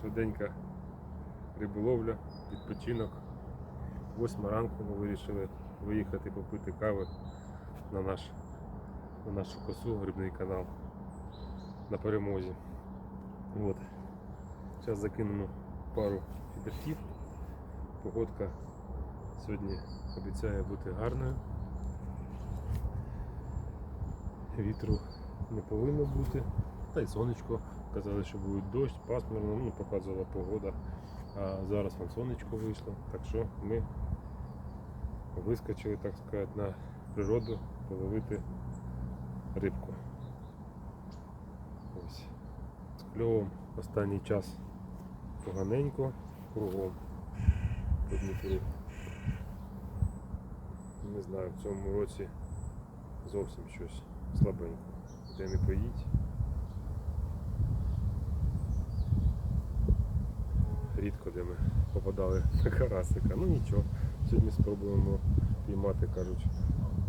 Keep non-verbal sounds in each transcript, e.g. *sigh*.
швиденька риболовля, відпочинок. Восьма ранку ми вирішили виїхати попити кави на, наш, на нашу косу, грибний канал на перемозі. От. Зараз закинемо пару фідерків. Погодка сьогодні обіцяє бути гарною. Вітру не повинно бути. Та й сонечко. Казали, що буде дощ, пасмурно, ну, показувала погода. А зараз вон сонечко вийшло. Так що ми вискочили, так сказати, на природу половити рибку. Ось. З кльовом останній час поганенько кругом Дніпру. Не знаю, в цьому році зовсім щось слабенько. Де не поїть. Рідко де ми попадали *laughs* на карасика. Ну нічого, сьогодні спробуємо піймати, кажуть.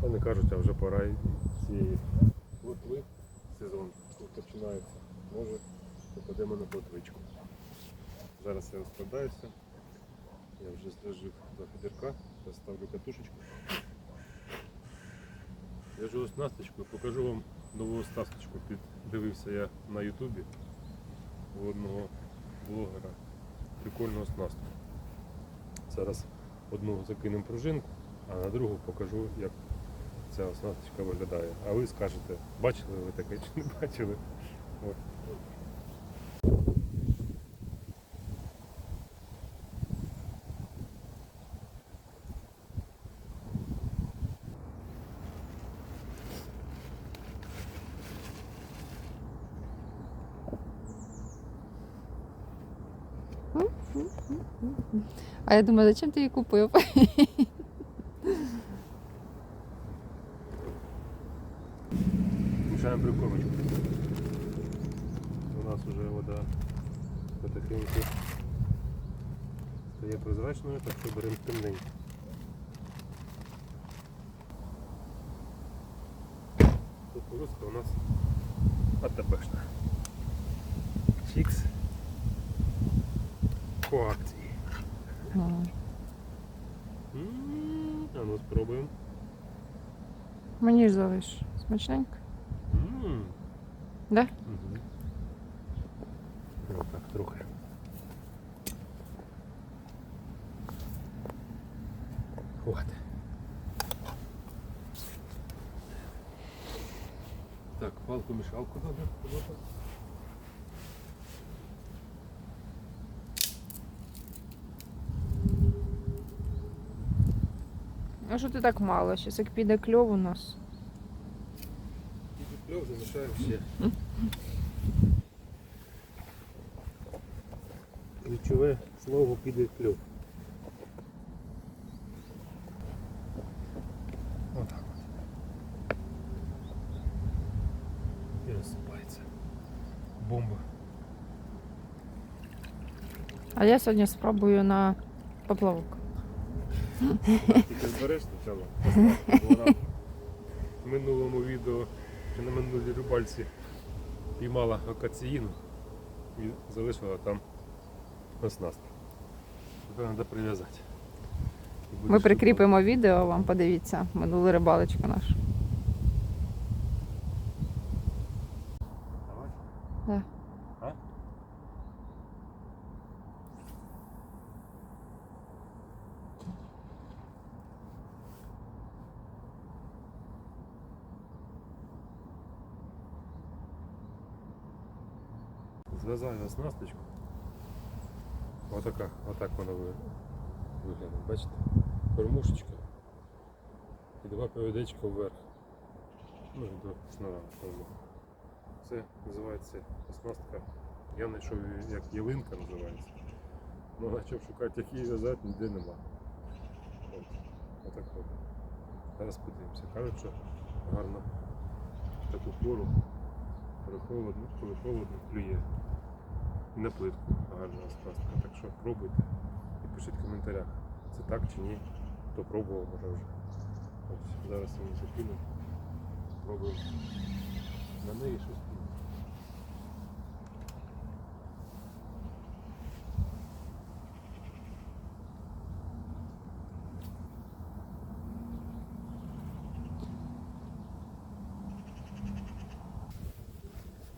Та не кажуть, а вже пора цієї плотви сезон починається. Може попадемо на плотвичку. Зараз я розкладаюся. Я вже зложив до фідерка, поставлю катушечку. В'яжу оснасточку, покажу вам нову оснасточку. Піддивився я на ютубі у одного блогера. Прикольну оснастку. Зараз одну закинемо пружинку, а на другу покажу, як ця оснасточка виглядає. А ви скажете, бачили ви таке чи не бачили? От. А я думаю, зачем ти її купив? Мішаємо прикормочку. У нас вже вода потихеньку стає прозрачною, так що беремо темненьку. Кукурузка у нас АТБшна. Чікс. По акції. М. М, А ну спробуємо. Мені ж залиш. Смачненько. М. Да? Угу. Отак трохи. Хватить. Так, палку мішалку надо. А що ти так мало? Щас як піде кльов у нас. І кльов замішаємо ще. Ключове слово піде кльов. Отак от. І розсипається. Бомба. А я сьогодні спробую на поплавок. Тільки збереш спочатку. Вона в минулому відео, чи на минулій рибальці піймала акаціїну і залишила там оснастку. Тепер треба прив'язати. Ми прикріпимо відео, вам подивіться минулу рибалочку нашу. Давай. Да. Зв'язаю оснасточку. Отака, отак вона ви- виглядає. Бачите? Кормушечка. І два повідечка вверх. Ну і до шнура. Це називається оснастка. Я знайшов як ялинка називається. Ну почав шукати, як її в'язати, ніде нема. От. Отак от. Зараз подивимося. Кажуть, що гарно таку пору, коли холодно, коли холодно, клює і на плитку гарна розпластика. Так що пробуйте і пишіть в коментарях, це так чи ні, хто пробував може вже. Ось, Зараз я не закину, пробуємо на неї щось піну.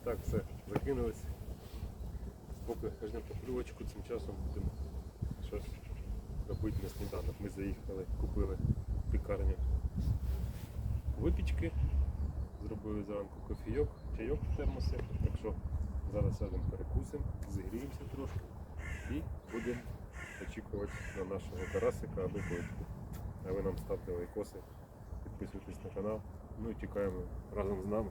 Так, все, закинулось. Поки ждемо поклювочку, цим часом будемо щось робити на сніданок. Ми заїхали, купили в пікарню випічки, зробили зранку кофійок, чайок в термоси. Так що зараз сядемо перекусимо, зігріємося трошки і будемо очікувати на нашого карасика або точку. А ви нам ставте лайкоси, підписуйтесь на канал. Ну і чекаємо разом з нами.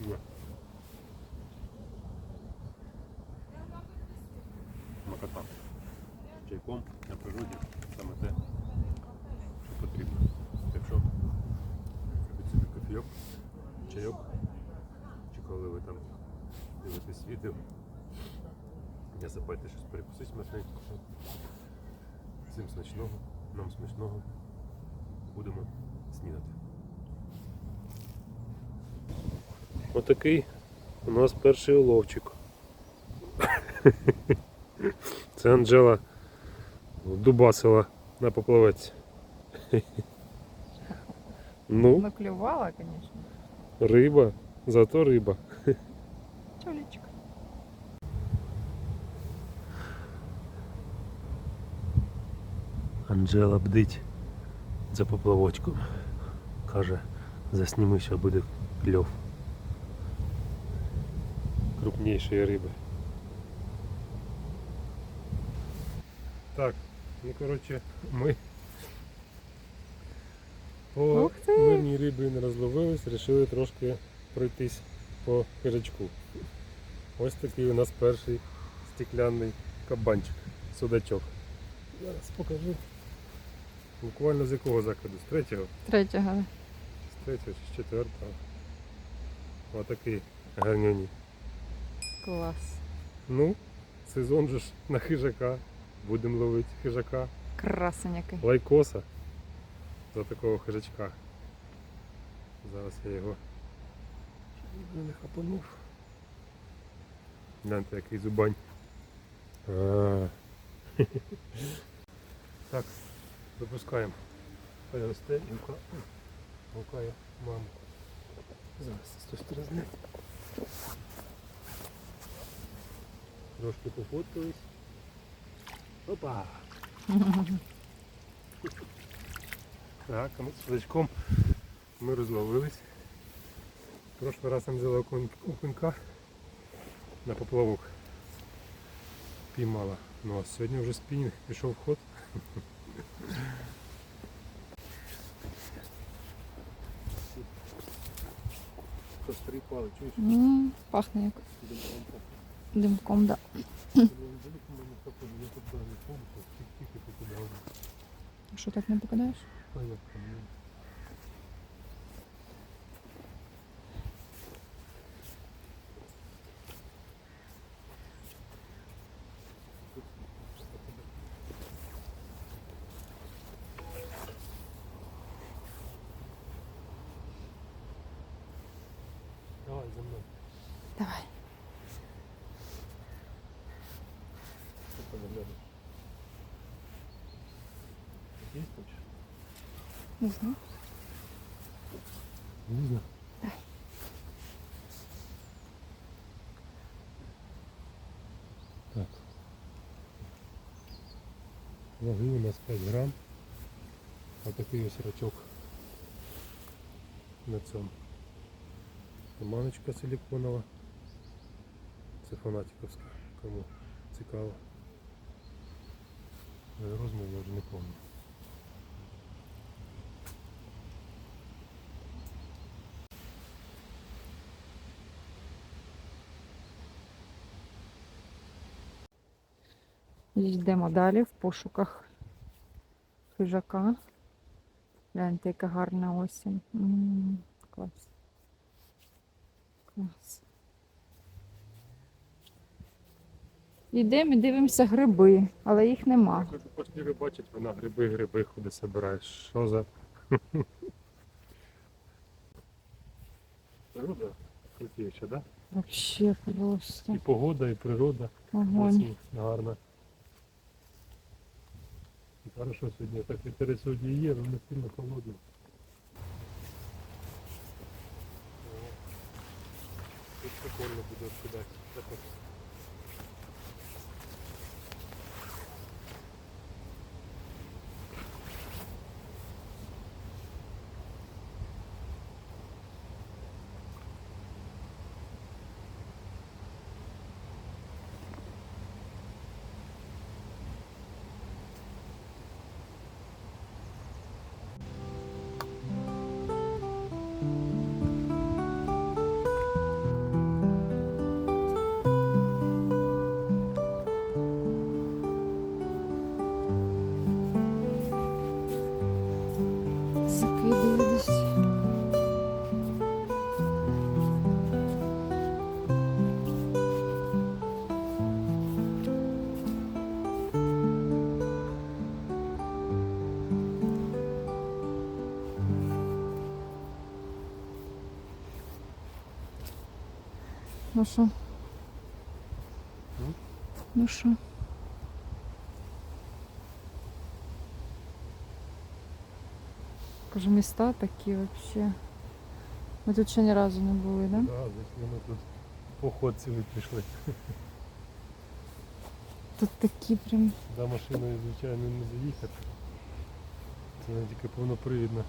Ні? Ні. Макота. Чайком на природі саме те, що потрібно. Так що робіть собі кофійок, чайок, чи коли ви там дивитесь відео, не забудьте щось перекусити смачненько. Всім смачного, нам смачного. Будемо снідати. Отакий у нас перший уловчик. Це Анджела дубасила на поплавець. Ну, Наклювала, звісно. риба, зато риба. Чолічка. Анджела бдить за поплавочком. Каже, засніми, що буде кльов. Крупнішої риби. Так, ну коротше, ми по мирній рибі не розловились, вирішили трошки пройтись по хижачку. Ось такий у нас перший стекляний кабанчик, судачок. Зараз покажу. Буквально з якого закладу? З третього? Третього. З третього чи з четвертого. Отакий гарнюній. Клас. Ну, сезон же ж на хижака. Будемо ловити хижака. Красень який. Лайкоса за такого хижачка. Зараз я його не хапанув. Гляньте, який зубань. А. *laughs* Так, випускаємо. Хай росте і гукає маму. Зараз з тої сторони. Трошки пофоткались. Опа! Так, а ми з судачком ми розловились. Прошлий раз нам взяла окунька на поплавок. Піймала. Ну а сьогодні вже спінінг пішов в ход. Кострі пали, чуєш? Пахне як димком, да. Що так не покидаєш? Давай за мною. Давай. Є хочеш? Не знаю. Не знаю. Так. Ваги у нас 5 грам. Отакий ось рачок на цьому. Маночка силиконова. Це фанатиковська, кому цікаво. Але Розмір я вже не пам'ятаю. Йдемо далі в пошуках хижака. Гляньте, яка гарна осінь. М, Клас. Клас. Йдемо і дивимося гриби, але їх нема. Хочу пошли бачить, вона гриби, гриби худи собирає. Що за *laughs* природа крутіша, да? Вообще просто І погода, і природа. огонь. Гарна. Хорошо сьогодні, так вітер сьогодні є, але не сильно холодно. Тут прикольно буде вкидати. Ну що? Ну що? Кажу, міста такі взагалі. Ми тут ще ні разу не були, так? Да? Да, десь ми тут поход цілий пішли. Тут такі прям. Да, машиною, звичайно, не заїхати. Це не тільки повнопривідна.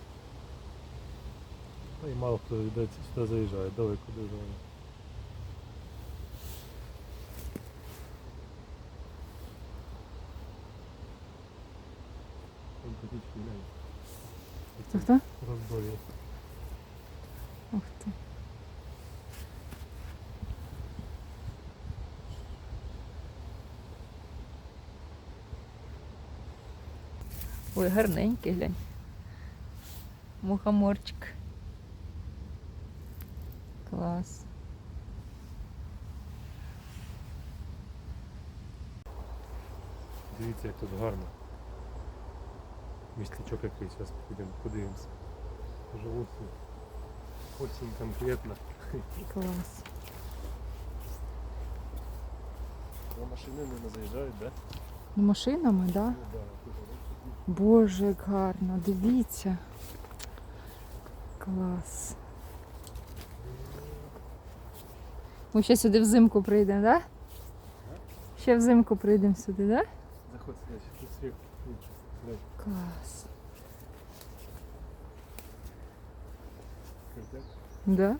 Та й мало хто сюди заїжджає, далеко дуже. воно. Там птички, глянь. Це хто? Роздолі. Ух ти. Ой, гарненький, глянь. Мухоморчик. Клас. Дивіться, як тут гарно. Містечок якийсь, зараз підемо, подивимося. Живуть тут. Осінь конкретно. Клас. На машини не заїжджають, да? Ну, машинами, так? Да? Ну, Боже, як гарно, дивіться. Клас. Ми ще сюди взимку прийдемо, так? Да? Ще взимку прийдемо сюди, так? Да? Заход сюди, тут світ Клас. крутяк. Да?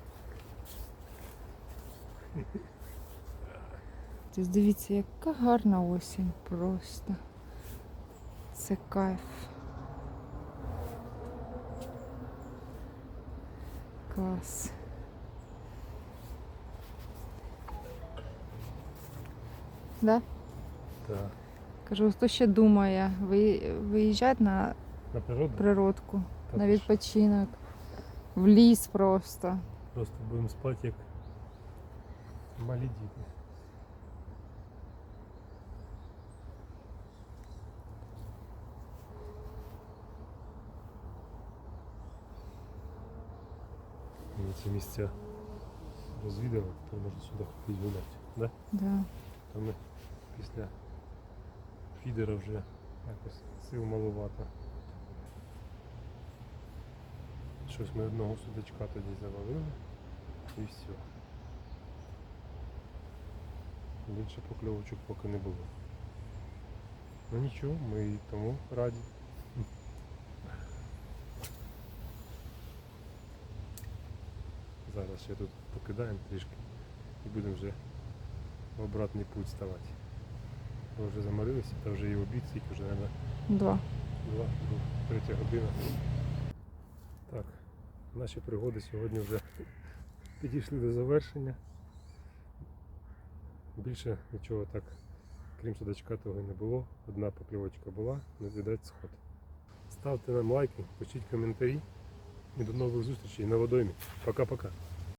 Тобто дивіться, яка гарна осінь просто. Це кайф. Клас. Да? Так. Кажу, хто ще думає ви- виїжджати на На природу? природку, Та на ти що? відпочинок, в ліс просто. Просто будемо спати як малі діти. Ми ці місця розвідали, то можна сюди ходити гуляти. Да? Да. Там ми після Фідера вже якось сил маловато. Щось ми одного судачка тоді завалили і все. Більше покльовочок поки не було. Ну нічого, ми і тому раді. Зараз ще тут покидаємо трішки і будемо вже в обратний путь ставати. Ми вже заморилися, та вже і обід, скільки вже, мабуть, Два. Два, друг, третя година. Так, наші пригоди сьогодні вже *laughs* підійшли до завершення. Більше нічого так, крім судачка, того не було. Одна покльовочка була, не віддать сход. Ставте нам лайки, пишіть коментарі і до нових зустрічей на водоймі. Пока-пока.